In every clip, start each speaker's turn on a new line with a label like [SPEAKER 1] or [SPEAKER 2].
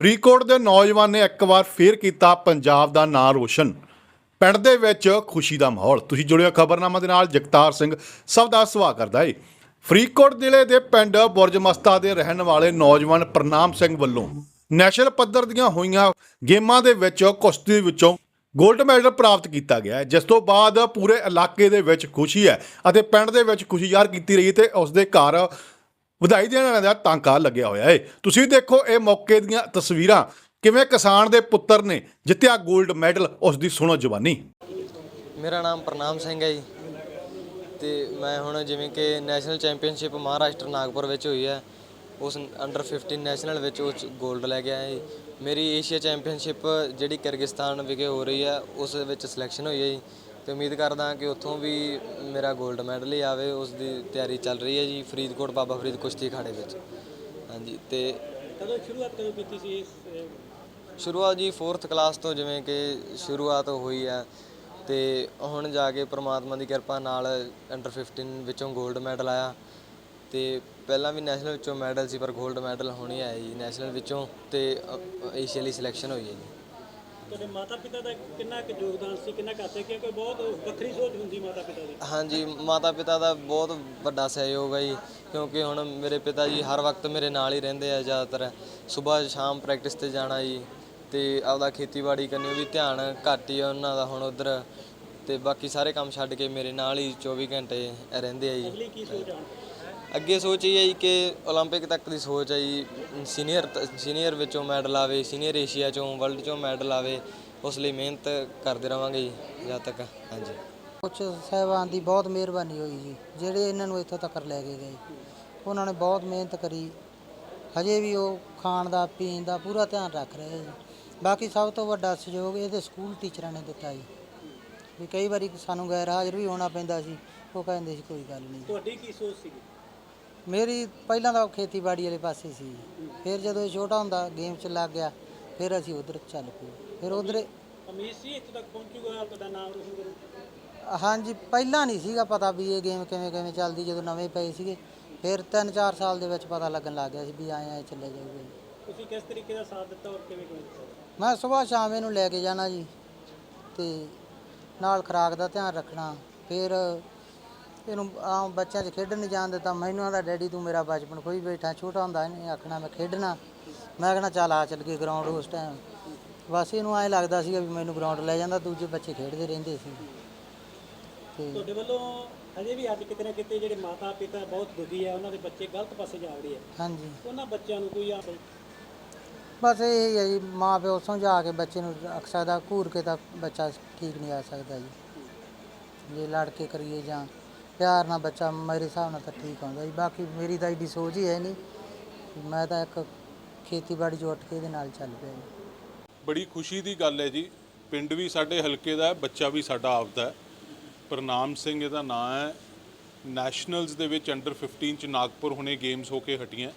[SPEAKER 1] ਫਰੀਦਕੋਟ ਦੇ ਨੌਜਵਾਨ ਨੇ ਇੱਕ ਵਾਰ ਫੇਰ ਕੀਤਾ ਪੰਜਾਬ ਦਾ ਨਾਂ ਰੋਸ਼ਨ। ਪਿੰਡ ਦੇ ਵਿੱਚ ਖੁਸ਼ੀ ਦਾ ਮਾਹੌਲ। ਤੁਸੀਂ ਜੁੜਿਓ ਖਬਰਨਾਮਾ ਦੇ ਨਾਲ, ਜਗਤਾਰ ਸਿੰਘ ਸਭ ਦਾ ਸਵਾਗਤ ਕਰਦਾ ਏ। ਫਰੀਦਕੋਟ ਜ਼ਿਲ੍ਹੇ ਦੇ ਪਿੰਡ ਬੁਰਜਮਸਤਾ ਦੇ ਰਹਿਣ ਵਾਲੇ ਨੌਜਵਾਨ ਪ੍ਰਨਾਮ ਸਿੰਘ ਵੱਲੋਂ ਨੈਸ਼ਨਲ ਪੱਧਰ ਦੀਆਂ ਹੋਈਆਂ ਗੇਮਾਂ ਦੇ ਵਿੱਚ ਕੁਸ਼ਤੀ ਵਿੱਚੋਂ ਗੋਲਡ ਮੈਡਲ ਪ੍ਰਾਪਤ ਕੀਤਾ ਗਿਆ ਜਿਸ ਤੋਂ ਬਾਅਦ ਪੂਰੇ ਇਲਾਕੇ ਦੇ ਵਿੱਚ ਖੁਸ਼ੀ ਹੈ ਅਤੇ ਪਿੰਡ ਦੇ ਵਿੱਚ ਖੁਸ਼ੀ ਜ਼ਾਹਰ ਕੀਤੀ ਰਹੀ ਤੇ ਉਸ ਦੇ ਘਰ ਵਧਾਈ ਦੇਣ ਵਾਲਿਆਂ ਦਾ ਟਾਂਕਾ ਲੱਗਿਆ ਹੋਇਆ ਏ। ਤੁਸੀਂ ਦੇਖੋ ਇਹ ਮੌਕੇ ਦੀਆਂ ਤਸਵੀਰਾਂ, ਕਿਵੇਂ ਕਿਸਾਨ ਦੇ ਪੁੱਤਰ ਨੇ ਜਿੱਤਿਆ 골ਡ ਮੈਡਲ ਉਸ ਦੀ ਸੁਣੋ ਜਵਾਨੀ।
[SPEAKER 2] ਮੇਰਾ ਨਾਮ ਪ੍ਰਨਾਮ ਸਿੰਘ ਹੈ ਜੀ। ਤੇ ਮੈਂ ਹੁਣ ਜਿਵੇਂ ਕਿ ਨੈਸ਼ਨਲ ਚੈਂਪੀਅਨਸ਼ਿਪ ਮਹਾਰਾਸ਼ਟਰ ਨਾਗਪੁਰ ਵਿੱਚ ਹੋਈ ਹੈ, ਉਸ ਅੰਡਰ 15 ਨੈਸ਼ਨਲ ਵਿੱਚ ਉਹ 'ਚ 골ਡ ਲੈ ਕੇ ਆਇਆ ਜੀ। ਮੇਰੀ ਏਸ਼ੀਆ ਚੈਂਪੀਅਨਸ਼ਿਪ ਜਿਹੜੀ ਕਿਰਗਿਸਤਾਨ ਵਿਖੇ ਹੋ ਰਹੀ ਹੈ, ਉਸ ਵਿੱਚ ਸਿਲੈਕਸ਼ਨ ਹੋਈ ਹੈ ਜੀ। ਤੇ ਉਮੀਦ ਕਰਦਾ ਕਿ ਉੱਥੋਂ ਵੀ ਮੇਰਾ 골ਡ ਮੈਡਲ ਹੀ ਆਵੇ ਉਸ ਦੀ ਤਿਆਰੀ ਚੱਲ ਰਹੀ ਹੈ ਜੀ ਫਰੀਦਕੋਟ ਬਾਬਾ ਫਰੀਦ ਕੁਸ਼ਤੀ ਖਾੜੇ ਵਿੱਚ। ਹਾਂਜੀ ਤੇ
[SPEAKER 3] ਕਦੋਂ ਸ਼ੁਰੂਆਤ ਕਦੋਂ ਕੀਤੀ ਸੀ ਇਸ
[SPEAKER 2] ਸ਼ੁਰੂਆਤ ਜੀ 4th ਕਲਾਸ ਤੋਂ ਜਿਵੇਂ ਕਿ ਸ਼ੁਰੂਆਤ ਹੋਈ ਹੈ ਤੇ ਹੁਣ ਜਾ ਕੇ ਪ੍ਰਮਾਤਮਾ ਦੀ ਕਿਰਪਾ ਨਾਲ ਅੰਡਰ 15 ਵਿੱਚੋਂ 골ਡ ਮੈਡਲ ਆਇਆ ਤੇ ਪਹਿਲਾਂ ਵੀ ਨੈਸ਼ਨਲ ਵਿੱਚੋਂ ਮੈਡਲ ਸੀ ਪਰ 골ਡ ਮੈਡਲ ਹੋਣੀ ਹੀ ਆਇਆ ਜੀ ਨੈਸ਼ਨਲ ਵਿੱਚੋਂ ਤੇ ਏਸ਼ੀਆ ਲਈ ਸਿਲੈਕਸ਼ਨ ਹੋਈ ਹੈ ਜੀ।
[SPEAKER 3] ਤੁਹਾਡੇ ਮਾਤਾ ਪਿਤਾ ਦਾ ਕਿੰਨਾ ਕੁ ਯੋਗਦਾਨ ਸੀ ਕਿੰਨਾ ਕੁ ਹੱਥ ਹੈ ਕਿਉਂਕਿ ਬਹੁਤ ਵੱਖਰੀ ਸੋਚ ਹੁੰਦੀ ਮਾਤਾ ਪਿਤਾ ਦੀ।
[SPEAKER 2] ਹਾਂਜੀ ਮਾਤਾ ਪਿਤਾ ਦਾ ਬਹੁਤ ਵੱਡਾ ਸਹਿਯੋਗ ਹੈ ਜੀ ਕਿਉਂਕਿ ਹੁਣ ਮੇਰੇ ਪਿਤਾ ਜੀ ਹਰ ਵਕਤ ਮੇਰੇ ਨਾਲ ਹੀ ਰਹਿੰਦੇ ਆ ਜ਼ਿਆਦਾਤਰ। ਸਵੇਰ ਸ਼ਾਮ ਪ੍ਰੈਕਟਿਸ ਤੇ ਜਾਣਾ ਜੀ ਤੇ ਆਪਦਾ ਖੇਤੀਬਾੜੀ ਕਰਨੀ ਵੀ ਧਿਆਨ ਘੱਟ ਹੀ ਆ ਉਹਨਾਂ ਦਾ ਹੁਣ ਉਧਰ। ਤੇ ਬਾਕੀ ਸਾਰੇ ਕੰਮ ਛੱਡ ਕੇ ਮੇਰੇ ਨਾਲ ਹੀ 24 ਘੰਟੇ ਰਹਿੰਦੇ ਆ ਜੀ।
[SPEAKER 3] ਅਗਲੀ ਕੀ ਸੋਚ ਆਉਣ
[SPEAKER 2] ਅੱਗੇ ਸੋਚ ਇਹ ਹੈ ਜੀ ਕਿ 올림픽 ਤੱਕ ਦੀ ਸੋਚ ਹੈ ਜੀ ਸੀਨੀਅਰ ਸੀਨੀਅਰ ਵਿੱਚੋਂ ਮੈਡਲ ਆਵੇ ਸੀਨੀਅਰ ਏਸ਼ੀਆ ਚੋਂ ਵਰਲਡ ਚੋਂ ਮੈਡਲ ਆਵੇ ਉਸ ਲਈ ਮਿਹਨਤ ਕਰਦੇ ਰਵਾਂਗੇ ਜੀ ਜਦ ਤੱਕ ਹਾਂਜੀ
[SPEAKER 4] ਕੋਚ ਸਾਹਿਬਾਨ ਦੀ ਬਹੁਤ ਮਿਹਰਬਾਨੀ ਹੋਈ ਜੀ ਜਿਹੜੇ ਇਹਨਾਂ ਨੂੰ ਇੱਥੋਂ ਤੱਕ ਲੈ ਕੇ ਗਏ ਉਹਨਾਂ ਨੇ ਬਹੁਤ ਮਿਹਨਤ ਕਰੀ ਹਜੇ ਵੀ ਉਹ ਖਾਣ ਦਾ ਪੀਣ ਦਾ ਪੂਰਾ ਧਿਆਨ ਰੱਖ ਰਹੇ ਆ ਜੀ ਬਾਕੀ ਸਭ ਤੋਂ ਵੱਡਾ ਸਹਿਯੋਗ ਇਹਦੇ ਸਕੂਲ ਟੀਚਰਾਂ ਨੇ ਦਿੱਤਾ ਜੀ ਵੀ ਕਈ ਵਾਰੀ ਸਾਨੂੰ ਗੈਰ ਹਾਜ਼ਰ ਵੀ ਹੋਣਾ ਪੈਂਦਾ ਸੀ ਉਹ ਕਹਿੰਦੇ ਸੀ ਕੋਈ ਗੱਲ ਨਹੀਂ
[SPEAKER 3] ਤੁਹਾਡੀ ਕੀ ਸੋਚ ਸੀ
[SPEAKER 4] ਮੇਰੀ ਪਹਿਲਾਂ ਤਾਂ ਖੇਤੀਬਾੜੀ ਵਾਲੇ ਪਾਸੇ ਸੀ। ਫਿਰ ਜਦੋਂ ਇਹ ਛੋਟਾ ਹੁੰਦਾ ਗੇਮ 'ਚ ਲੱਗ ਗਿਆ ਫਿਰ ਅਸੀਂ ਉਧਰ ਚੱਲ ਪਏ। ਫਿਰ ਉਧਰ
[SPEAKER 3] ਉਮੀਦ ਸੀ ਇੱਥੇ ਤੱਕ ਪਹੁੰਚੂਗਾ ਤੁਹਾਡਾ ਨਾਮ ਰੋਸ਼ਨ
[SPEAKER 4] ਹਾਂਜੀ ਪਹਿਲਾਂ ਨਹੀਂ ਸੀਗਾ ਪਤਾ ਵੀ ਇਹ ਗੇਮ ਕਿਵੇਂ ਕਿਵੇਂ ਚੱਲਦੀ ਜਦੋਂ ਨਵੇਂ ਪਏ ਸੀਗੇ। ਫਿਰ 3-4 ਸਾਲ ਦੇ ਵਿੱਚ ਪਤਾ ਲੱਗਣ ਲੱਗ ਗਿਆ ਸੀ ਵੀ ਆਏ ਆਏ ਚੱਲੇ ਜਾਊਗੇ।
[SPEAKER 3] ਤੁਸੀਂ ਕਿਸ ਤਰੀਕੇ ਦਾ ਸਾਥ ਦਿੱਤਾ ਔਰ ਕਿਵੇਂ ਕਿਵੇਂ ਦਿੱਤਾ?
[SPEAKER 4] ਮੈਂ ਸਵੇਰ ਸ਼ਾਮ ਇਹਨੂੰ ਲੈ ਕੇ ਜਾਣਾ ਜੀ ਤੇ ਨਾਲ ਖੁਰਾਕ ਦਾ ਧਿਆਨ ਰੱਖਣਾ। ਫਿਰ ਇਹਨੂੰ ਆਮ ਬੱਚਿਆਂ 'ਚ ਖੇਡਣ ਨਹੀਂ ਜਾਣ ਦਿੱਤਾ। ਮੈਨੂੰ ਆਂਦਾ ਡੈਡੀ ਤੂੰ ਮੇਰਾ ਬਚਪਨ ਕੋਈ ਬੈਠਾ ਛੋਟਾ ਹੁੰਦਾ ਇਹਨੇ। ਆਖਣਾ ਮੈਂ ਖੇਡਣਾ। ਮੈਂ ਕਹਿਣਾ ਚੱਲ ਆ ਚੱਲ ਕੇ ਗਰਾਊਂਡ ਉਸ ਟਾਈਮ ਬਸ ਇਹਨੂੰ ਐਂ ਲੱਗਦਾ ਸੀਗਾ ਵੀ ਮੈਨੂੰ ਗਰਾਊਂਡ ਲੈ ਜਾਂਦਾ ਦੂਜੇ ਬੱਚੇ ਖੇਡਦੇ ਰਹਿੰਦੇ ਸੀ। ਤੇ
[SPEAKER 3] ਤੁਹਾਡੇ ਵੱਲੋਂ ਹਜੇ ਵੀ ਅੱਜ ਕਿਤੇ ਨਾ ਕਿਤੇ ਜਿਹੜੇ ਮਾਤਾ ਪਿਤਾ ਬਹੁਤ ਦੁਖੀ ਆ ਉਹਨਾਂ ਦੇ ਬੱਚੇ ਗਲਤ ਪਾਸੇ ਜਾ ਰਹੇ ਆ।
[SPEAKER 4] ਹਾਂਜੀ।
[SPEAKER 3] ਉਹਨਾਂ ਬੱਚਿਆਂ ਨੂੰ ਕੋਈ ਆਪ
[SPEAKER 4] ਬਸ ਇਹ ਹੀ ਹੈ ਜੀ ਮਾਂ ਪਿਓ ਸਮਝਾ ਕੇ ਬੱਚੇ ਨੂੰ ਰੱਖ ਸਕਦਾ ਘੂਰ ਕੇ ਤਾਂ ਬੱਚਾ ਠੀਕ ਨਹੀਂ ਆ ਸਕਦਾ ਜੀ। ਜੇ ਲੜ ਕੇ ਕਰੀਏ ਜਾਂ ਪਿਆਰ ਨਾਲ ਬੱਚਾ ਮੇਰੇ ਹਿਸਾਬ ਨਾਲ ਤਾਂ ਠੀਕ ਆਉਂਦਾ ਜੀ। ਬਾਕੀ ਮੇਰੀ ਤਾਂ ਐਡੀ ਸੋਚ ਹੀ ਹੈ ਨਹੀਂ। ਮੈਂ ਤਾਂ ਇੱਕ ਖੇਤੀਬਾੜੀ 'ਚ ਉੱਠ ਇਹਦੇ ਨਾਲ ਚੱਲ ਪਿਆ ਜੀ।
[SPEAKER 5] ਬੜੀ ਖੁਸ਼ੀ ਦੀ ਗੱਲ ਹੈ ਜੀ। ਪਿੰਡ ਵੀ ਸਾਡੇ ਹਲਕੇ ਦਾ ਹੈ ਬੱਚਾ ਵੀ ਸਾਡਾ ਆਪਦਾ ਹੈ। ਪ੍ਰਨਾਮ ਸਿੰਘ ਇਹਦਾ ਨਾਂ ਹੈ। ਨੈਸ਼ਨਲਸ ਦੇ ਵਿੱਚ ਅੰਡਰ 15 ਚ ਨਾਗਪੁਰ ਹੁਣੇ ਗੇਮਸ ਹੋ ਕੇ ਹਟੀਆਂ।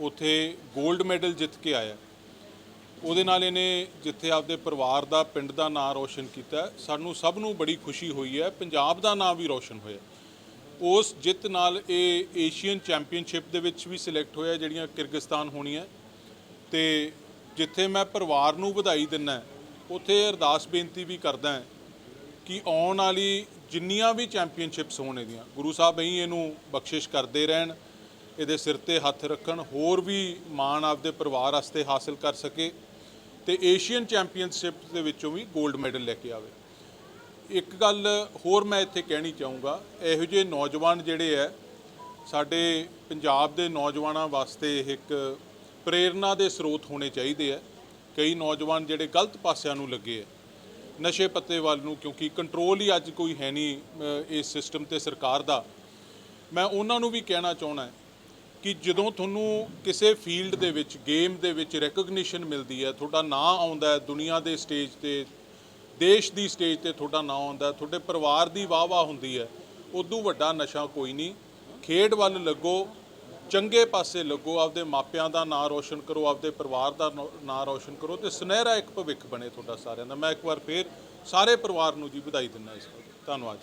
[SPEAKER 5] ਉੱਥੇ 골ਡ ਮੈਡਲ ਜਿੱਤ ਕੇ ਆਇਆ। ਉਹਦੇ ਨਾਲ ਇਹਨੇ ਜਿੱਥੇ ਆਪਦੇ ਪਰਿਵਾਰ ਦਾ ਪਿੰਡ ਦਾ ਨਾਂ ਰੋਸ਼ਨ ਕੀਤਾ। ਹੈ, ਸਾਨੂੰ ਸਭ ਨੂੰ ਬੜੀ ਖੁਸ਼ੀ ਹੋਈ ਹੈ। ਪੰਜਾਬ ਦਾ ਨਾਂ ਵੀ ਰੋਸ਼ਨ ਹੋਇਆ। ਉਸ ਜਿੱਤ ਨਾਲ ਇਹ ਏਸ਼ੀਅਨ ਚੈਂਪੀਅਨਸ਼ਿਪ ਦੇ ਵਿੱਚ ਵੀ ਸਿਲੈਕਟ ਹੋਇਆ ਜਿਹੜੀਆਂ ਕਿਰਗਿਸਤਾਨ ਹੋਣੀਆਂ। ਤੇ ਜਿੱਥੇ ਮੈਂ ਪਰਿਵਾਰ ਨੂੰ ਵਧਾਈ ਦਿੰਦਾ ਉੱਥੇ ਅਰਦਾਸ ਬੇਨਤੀ ਵੀ ਕਰਦਾ ਕਿ ਆਉਣ ਵਾਲੀ ਜਿੰਨੀਆਂ ਵੀ ਚੈਂਪੀਅਨਸ਼ਿਪਸ ਹੋਣ ਇਹਦੀਆਂ, ਗੁਰੂ ਸਾਹਿਬ ਹੀ ਇਹਨੂੰ ਬਖਸ਼ਿਸ਼ ਕਰਦੇ ਰਹਿਣ, ਇਹਦੇ ਸਿਰ ਤੇ ਹੱਥ ਰੱਖਣ, ਹੋਰ ਵੀ ਮਾਣ ਆਪਦੇ ਪਰਿਵਾਰ ਵਾਸਤੇ ਹਾਸਲ ਕਰ ਸਕੇ ਤੇ ਏਸ਼ੀਅਨ ਚੈਂਪੀਅਨਸ਼ਿਪ ਦੇ ਵਿੱਚੋਂ ਵੀ 골ਡ ਮੈਡਲ ਲੈ ਕੇ ਆਵੇ। ਇੱਕ ਗੱਲ ਹੋਰ ਮੈਂ ਇੱਥੇ ਕਹਿਣੀ ਚਾਹੂੰਗਾ, ਇਹੋ ਜਿਹੇ ਨੌਜਵਾਨ ਜਿਹੜੇ ਹੈ ਸਾਡੇ ਪੰਜਾਬ ਦੇ ਨੌਜਵਾਨਾਂ ਵਾਸਤੇ ਇੱਕ ਪ੍ਰੇਰਣਾ ਦੇ ਸਰੋਤ ਹੋਣੇ ਚਾਹੀਦੇ ਆ ਕਈ ਨੌਜਵਾਨ ਜਿਹੜੇ ਗਲਤ ਪਾਸਿਆਂ ਨੂੰ ਲੱਗੇ ਆ ਨਸ਼ੇ ਪੱਤੇ ਵੱਲ ਨੂੰ, ਕਿਉਂਕਿ ਕੰਟਰੋਲ ਹੀ ਅੱਜ ਕੋਈ ਹੈ ਨਹੀਂ ਇਸ ਸਿਸਟਮ ਤੇ ਸਰਕਾਰ ਦਾ। ਮੈਂ ਉਹਨਾਂ ਨੂੰ ਵੀ ਕਹਿਣਾ ਚਾਹਣਾ ਕਿ ਜਦੋਂ ਤੁਹਾਨੂੰ ਕਿਸੇ ਫੀਲਡ ਦੇ ਵਿੱਚ ਗੇਮ ਦੇ ਵਿੱਚ ਰੈਕਗਨੀਸ਼ਨ ਮਿਲਦੀ ਹੈ ਤੁਹਾਡਾ ਨਾਂ ਆਉਂਦਾ ਹੈ ਦੁਨੀਆ ਦੇ ਸਟੇਜ ਤੇ ਦੇਸ਼ ਦੀ ਸਟੇਜ ਤੇ ਤੁਹਾਡਾ ਨਾਂ ਆਉਂਦਾ, ਤੁਹਾਡੇ ਪਰਿਵਾਰ ਦੀ ਵਾਹ-ਵਾਹ ਹੁੰਦੀ ਹੈ, ਉਦੋਂ ਵੱਡਾ ਨਸ਼ਾ ਕੋਈ ਨਹੀਂ। ਖੇਡ ਵੱਲ ਲੱਗੋ, ਚੰਗੇ ਪਾਸੇ ਲੱਗੋ, ਆਪਦੇ ਮਾਪਿਆਂ ਦਾ ਨਾਂ ਰੋਸ਼ਨ ਕਰੋ, ਆਪਦੇ ਪਰਿਵਾਰ ਦਾ ਨੌ- ਨਾਂ ਰੋਸ਼ਨ ਕਰੋ ਤੇ ਸੁਨਹਿਰਾ ਇੱਕ ਭਵਿੱਖ ਬਣੇ ਤੁਹਾਡਾ ਸਾਰਿਆਂ ਦਾ। ਮੈਂ ਇੱਕ ਵਾਰ ਫੇਰ ਸਾਰੇ ਪਰਿਵਾਰ ਨੂੰ ਜੀ ਵਧਾਈ ਦਿੰਦਾ ਇਸ ਵਕਤ। ਧੰਨਵਾਦ